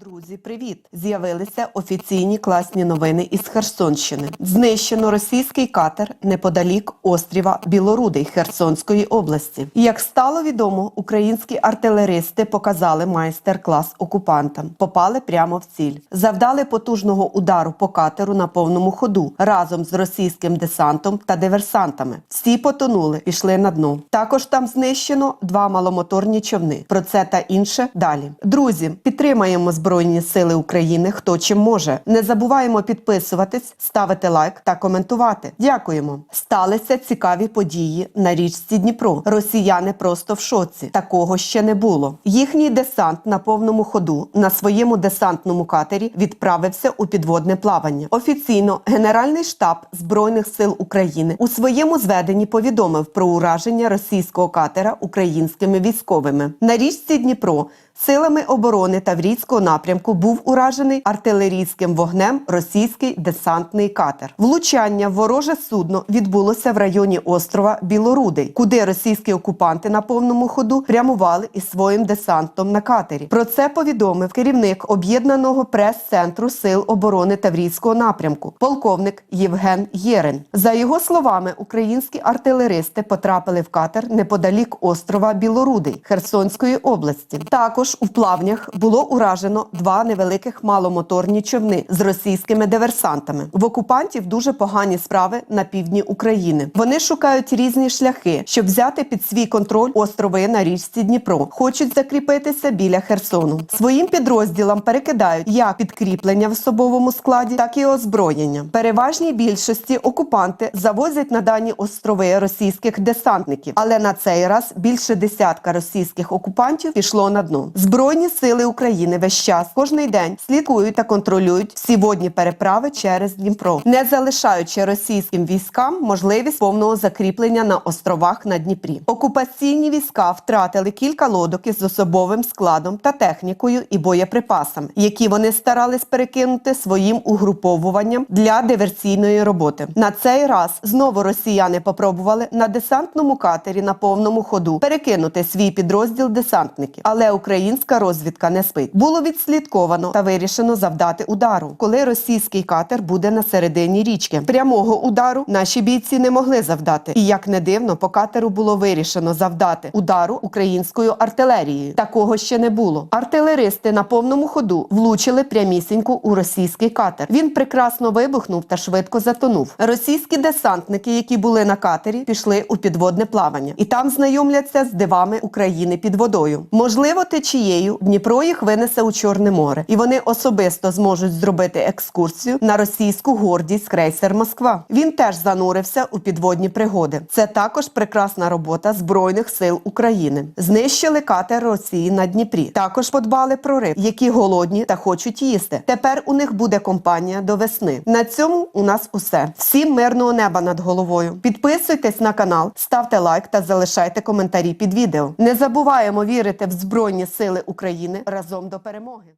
Друзі, привіт! З'явилися офіційні класні новини із Херсонщини. Знищено російський катер неподалік остріва Білорудий Херсонської області. Як стало відомо, українські артилеристи показали майстер-клас окупантам. Попали прямо в ціль. Завдали потужного удару по катеру на повному ходу разом з російським десантом та диверсантами. Всі потонули, пішли на дно. Також там знищено два маломоторні човни. Про це та інше далі. Друзі, підтримаємо Збройні Сили України, хто чим може. Не забуваємо підписуватись, ставити лайк та коментувати. Дякуємо. Сталися цікаві події на річці Дніпро. Росіяни просто в шоці. Такого ще не було. Їхній десант на повному ходу на своєму десантному катері відправився у підводне плавання. Офіційно Генеральний штаб Збройних сил України у своєму зведенні повідомив про ураження російського катера українськими військовими на річці Дніпро. Силами оборони Таврійського напрямку був уражений артилерійським вогнем російський десантний катер. Влучання в вороже судно відбулося в районі острова Білорудий, куди російські окупанти на повному ходу прямували із своїм десантом на катері. Про це повідомив керівник об'єднаного прес-центру сил оборони Таврійського напрямку, полковник Євген Єрен. За його словами, українські артилеристи потрапили в катер неподалік острова Білорудий Херсонської області. Також у плавнях було уражено два невеликих маломоторні човни з російськими диверсантами. В окупантів дуже погані справи на півдні України. Вони шукають різні шляхи, щоб взяти під свій контроль острови на річці Дніпро. Хочуть закріпитися біля Херсону. Своїм підрозділам перекидають як підкріплення в особовому складі, так і озброєння. Переважній більшості окупанти завозять на дані острови російських десантників, але на цей раз більше десятка російських окупантів пішло на дно. Збройні сили України весь час кожний день слідкують та контролюють всі водні переправи через Дніпро, не залишаючи російським військам можливість повного закріплення на островах на Дніпрі. Окупаційні війська втратили кілька лодок із особовим складом та технікою і боєприпасами, які вони старались перекинути своїм угруповуванням для диверсійної роботи. На цей раз знову росіяни попробували на десантному катері на повному ходу перекинути свій підрозділ десантників, але українська розвідка не спить. Було відслідковано та вирішено завдати удару, коли російський катер буде на середині річки. Прямого удару наші бійці не могли завдати. І як не дивно, по катеру було вирішено завдати удару українською артилерією. Такого ще не було. Артилеристи на повному ходу влучили прямісінько у російський катер. Він прекрасно вибухнув та швидко затонув. Російські десантники, які були на катері, пішли у підводне плавання і там знайомляться з дивами України під водою. Можливо, течією Дніпро їх винесе у Чорне море, і вони особисто зможуть зробити екскурсію на російську гордість крейсер Москва. Він теж занурився у підводні пригоди. Це також прекрасна робота збройних сил України. Знищили катер Росії на Дніпрі. Також подбали про риб, які голодні та хочуть їсти. Тепер у них буде компанія до весни. На цьому у нас усе. Всім мирного неба над головою. Підписуйтесь на канал, ставте лайк та залишайте коментарі під відео. Не забуваємо вірити в Збройні Сили України разом до перемоги.